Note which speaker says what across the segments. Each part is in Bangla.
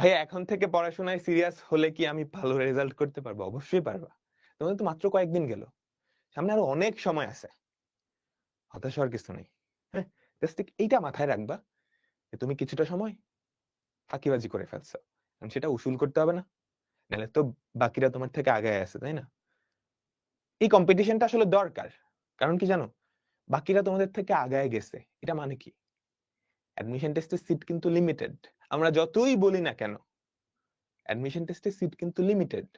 Speaker 1: ভাই এখন থেকে পড়াশোনায় সিরিয়াস হলে কি আমি ভালো রেজাল্ট করতে পারব? অবশ্যই পারবা। তোমাদের তো মাত্র কয়েকদিন গেল। সামনে আরও অনেক সময় আছে। হতাশ হওয়ার কিছু নেই। হ্যাঁ এইটা মাথায় রাখবা যে তুমি কিছুটা সময় ফাঁকিবাজি করে ফেলছো। সেটা উসুল করতে হবে না। নাহলে তো বাকিরা তোমার থেকে আগে আছে, তাই না? এই কম্পিটিশনটা আসলে দরকার। কারণ কি জানো? বাকিরা তোমাদের থেকে আগায় গেছে। এটা মানে কি? অ্যাডমিশন টেস্টের সিট কিন্তু লিমিটেড আমরা যতই বলি না কেন অ্যাডমিশন টেস্টের সিট কিন্তু লিমিটেড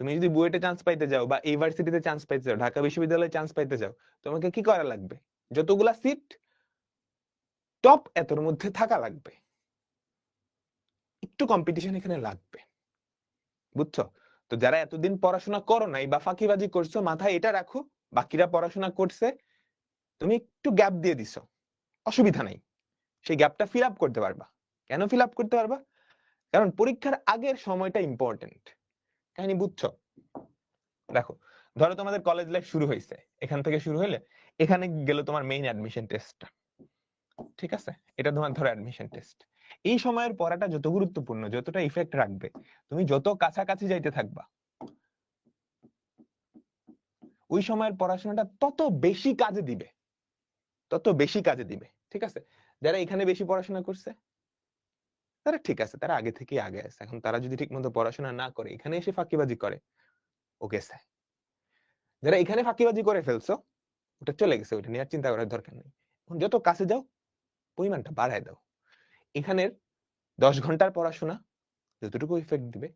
Speaker 1: তুমি যদি বুয়েটে চান্স পাইতে যাও বা ইউনিভার্সিটিতে চান্স পাইতে যাও, ঢাকা বিশ্ববিদ্যালয়ে চান্স পাইতে যাও, তোমাকে কি করা লাগবে? যতগুলা সিট টপ এতর মধ্যে থাকা লাগবে। একটু কম্পিটিশন এখানে লাগবে। বুঝছ? তো যারা এতদিন পড়াশোনা করো নাই বা ফাঁকিবাজি করছ, মাথায় এটা রাখো, বাকিরা পড়াশোনা করছে, তুমি একটু গ্যাপ দিয়ে দিছো। অসুবিধা নাই। সেই গ্যাপটা ফিল আপ করতে পারবা। কেন ফিল আপ করতে পারবা? কারণ পরীক্ষার আগের সময়টা ইম্পর্টেন্ট কাহিনী বুঝছ? দেখো, ধরো তোমাদের কলেজ লাইফ শুরু হয়েছে এখান থেকে শুরু হলে এখানে গেল তোমার মেইন অ্যাডমিশন টেস্ট ঠিক আছে? এটা তোমার ধরো অ্যাডমিশন টেস্ট এই সময়ের পড়াটা যত গুরুত্বপূর্ণ, যতটা ইফেক্ট রাখবে, তুমি যত কাছাকাছি যাইতে থাকবা, ওই সময়ের পড়াশোনাটা তত বেশি কাজে দিবে। তত বেশি কাজে দিবে। ঠিক আছে? যারা এখানে বেশি পড়াশোনা করছে, তারা ঠিক আছে, তারা আগে থেকে আগে আছে। এখন তারা যদি ঠিক মতো পড়াশোনা না করে, এখানে এসে ফাঁকিবাজি করে, ও গেছে। যারা এখানে ফাঁকিবাজি করে ফেলছো, ওটা চলে গেছে ওটা নিয়ে আর চিন্তা করার দরকার নেই। এখন যত কাছে যাও, পরিমাণটা বাড়ায় দাও। এখানের দশ ঘণ্টার পড়াশোনা যতটুকু ইফেক্ট দিবে,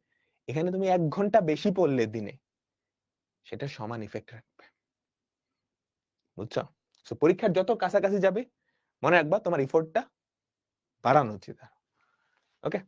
Speaker 1: এখানে তুমি এক ঘণ্টা বেশি পড়লে দিনে, সেটা সমান ইফেক্ট রাখবে। বুঝছ? পরীক্ষার যত কাছাকাছি যাবে মনে রাখবা তোমার ইফোর্টটা বাড়ানো উচিত ওকে